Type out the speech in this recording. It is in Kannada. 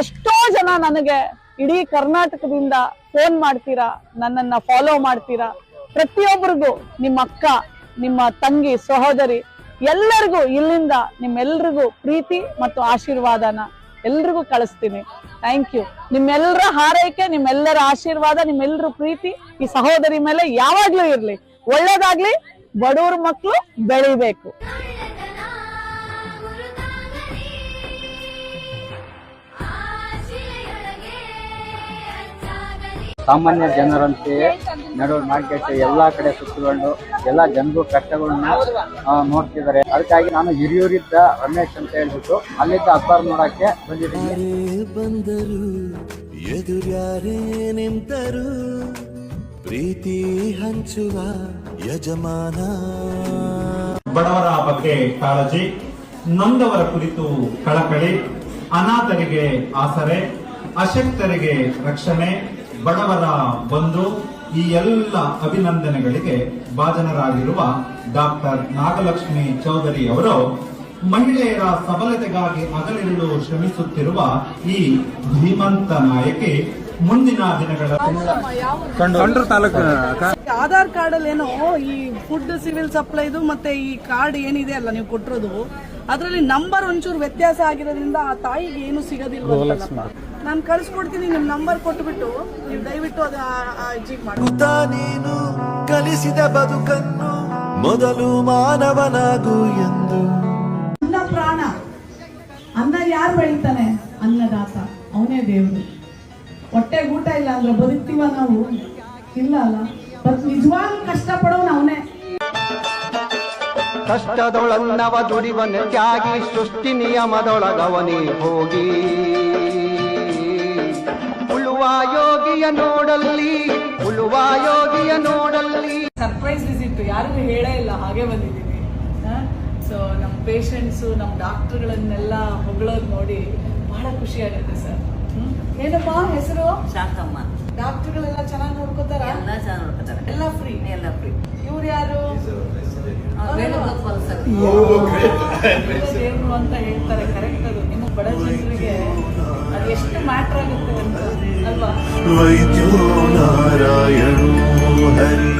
ಎಷ್ಟೋ ಜನ ನನಗೆ ಇಡೀ ಕರ್ನಾಟಕದಿಂದ ಫೋನ್ ಮಾಡ್ತೀರಾ, ನನ್ನನ್ನ ಫಾಲೋ ಮಾಡ್ತೀರಾ. ಪ್ರತಿಯೊಬ್ಬರಿಗೂ ನಿಮ್ಮ ಅಕ್ಕ, ನಿಮ್ಮ ತಂಗಿ, ಸಹೋದರಿ, ಎಲ್ಲರಿಗೂ ಇಲ್ಲಿಂದ ನಿಮ್ಮೆಲ್ರಿಗೂ ಪ್ರೀತಿ ಮತ್ತು ಆಶೀರ್ವಾದನ ಎಲ್ರಿಗೂ ಕಳಿಸ್ತೀನಿ. ಥ್ಯಾಂಕ್ ಯು ನಿಮ್ಮೆಲ್ಲರ ಹಾರೈಕೆ, ನಿಮ್ಮೆಲ್ಲರ ಆಶೀರ್ವಾದ ನಿಮ್ಮೆಲ್ಲರ ಪ್ರೀತಿ ಈ ಸಹೋದರಿ ಮೇಲೆ ಯಾವಾಗ್ಲೂ ಇರಲಿ. ಒಳ್ಳೇದಾಗ್ಲಿ, ಬಡವ್ರ ಮಕ್ಕಳು ಬೆಳಿಬೇಕು. ಸಾಮಾನ್ಯ ಜನರಂತೆಯೇ ನಡು ಮಾರ್ಕೆಟ್ ಎಲ್ಲಾ ಕಡೆ ಸುತ್ತಿಕೊಂಡು ಎಲ್ಲ ಜನರು ಕಷ್ಟಗಳನ್ನ ನೋಡ್ತಿದ್ದಾರೆ. ಅದಕ್ಕಾಗಿ ನಾನು ಹಿರಿಯೂರಿದ್ದ ರಮೇಶ್ ಅಂತ ಹೇಳ್ಬಿಟ್ಟು ಅಲ್ಲಿದ್ದ ಅತ್ತಾರ್ ನೋಡಕ್ಕೆ ಬಂದಿದ್ದೀನಿ. ಯಾರೇ ಬಂದರು ಎದುರ್ಯಾರೇ ನಿಂತರು ಪ್ರೀತಿ ಹಂಚುವ ಯಜಮಾನ. ಬಡವರ ಬಗ್ಗೆ ಕಾಳಜಿ ನೊಂದವರ ಕುರಿತು ಕಳಕಳಿ ಅನಾಥರಿಗೆ ಆಸರೆ ಅಶಕ್ತರಿಗೆ ರಕ್ಷಣೆ ಬಡವರ ಬಂಧು ಈ ಎಲ್ಲ ಅಭಿನಂದನೆಗಳಿಗೆ ಭಾಜನರಾಗಿರುವ ಡಾಕ್ಟರ್ ನಾಗಲಕ್ಷ್ಮಿ ಚೌಧರಿ ಅವರು ಮಹಿಳೆಯರ ಸಬಲತೆಗಾಗಿ ಅಗಲಿರಲು ಶ್ರಮಿಸುತ್ತಿರುವ ಈ ಧೀಮಂತ ನಾಯಕಿ ಮುಂದಿನ ದಿನಗಳ ಆಧಾರ್ ಕಾರ್ಡ್ ಅಲ್ಲಿ ಏನೋ ಈ ಫುಡ್ ಸಿವಿಲ್ ಸಪ್ಲೈದು ಮತ್ತೆ ಈ ಕಾರ್ಡ್ ಏನಿದೆ ಅಲ್ಲ ನೀವು ಕೊಟ್ಟಿರೋದು ಅದರಲ್ಲಿ ನಂಬರ್ ಒಂಚೂರು ವ್ಯತ್ಯಾಸ ಆಗಿರೋದ್ರಿಂದ ಆ ತಾಯಿಗೆ ಏನು ಸಿಗೋದಿಲ್ಲ ನಾನು ಕಳಿಸ್ಕೊಡ್ತೀನಿ ನಿಮ್ ನಂಬರ್ ಕೊಟ್ಬಿಟ್ಟು ನೀವು ದಯವಿಟ್ಟು ಅದು ಅಜ್ಜಿಗೆ ಮಾಡಿ ನೀನು ಕಲಿಸಿದ ಬದುಕನ್ನು ಮೊದಲು ಮಾನವನಾಗು ಎಂದು. ಅನ್ನ ಪ್ರಾಣ. ಅನ್ನ ಯಾರು ಬೆಳಿತಾನೆ? ಅನ್ನದಾತ. ಅವನೇ ದೇವರು. ಹೊಟ್ಟೆ ಊಟ ಇಲ್ಲ ಅಂದ್ರೆ ಬದುಕ್ತೀವ ನಾವು? ಇಲ್ಲ ಅಲ್ಲ. ಬಟ್ ನಿಜವಾಗ್ಲೂ ಕಷ್ಟ ಪಡೋನು ಅವನೇ. ಕಷ್ಟದೊಳನ್ನವ ದುಡಿವನ ತ್ಯಾಗಿ ಸೃಷ್ಟಿ ನಿಯಮದೊಳಗವನೇ ಹೋಗಿ. ಉಳುವ ಯೋಗಿಯ ನೋಡಲ್ಲಿ ಉಳುವ ಯೋಗಿಯ ನೋಡಲ್ಲಿ. ಸರ್ಪ್ರೈಸ್ ವಿಸಿಟ್ ಯಾರಿಗೂ ಹೇಳೇ ಇಲ್ಲ ಹಾಗೆ ಬಂದಿದ್ದೀನಿ. ಸೊ ನಮ್ಮ ಪೇಷಂಟ್ಸು ನಮ್ಮ ಡಾಕ್ಟರ್ಗಳನ್ನೆಲ್ಲ ಹೊಗಳೋದು ನೋಡಿ ಬಹಳ ಖುಷಿ ಆಗುತ್ತೆ ಸರ್. ಏನಪ್ಪ ಹೆಸರು? ಶಾಂತಮ್ಮ. ಡಾಕ್ಟರ್ಗಳೆಲ್ಲ ಚೆನ್ನಾಗಿ ನೋಡ್ಕೋತಾರ? ಎಲ್ಲ ಚೆನ್ನಾಗಿ ನೋಡ್ಕೋತಾರೆ. ಎಲ್ಲ ಫ್ರೀ ಎಲ್ಲ ಫ್ರೀ ಇವ್ರು ಯಾರು? ದೇವ್ರು ಅಂತ ಹೇಳ್ತಾರೆ ಅದು. ಬಡ ಜನರಿಗೆ ಅದು ಎಷ್ಟು ಮ್ಯಾಟ್ರ್ ಆಗುತ್ತೆ ಅಂತ ಅಲ್ವಾ? ವೈದ್ಯೋ ನಾರಾಯಣ ಹರಿ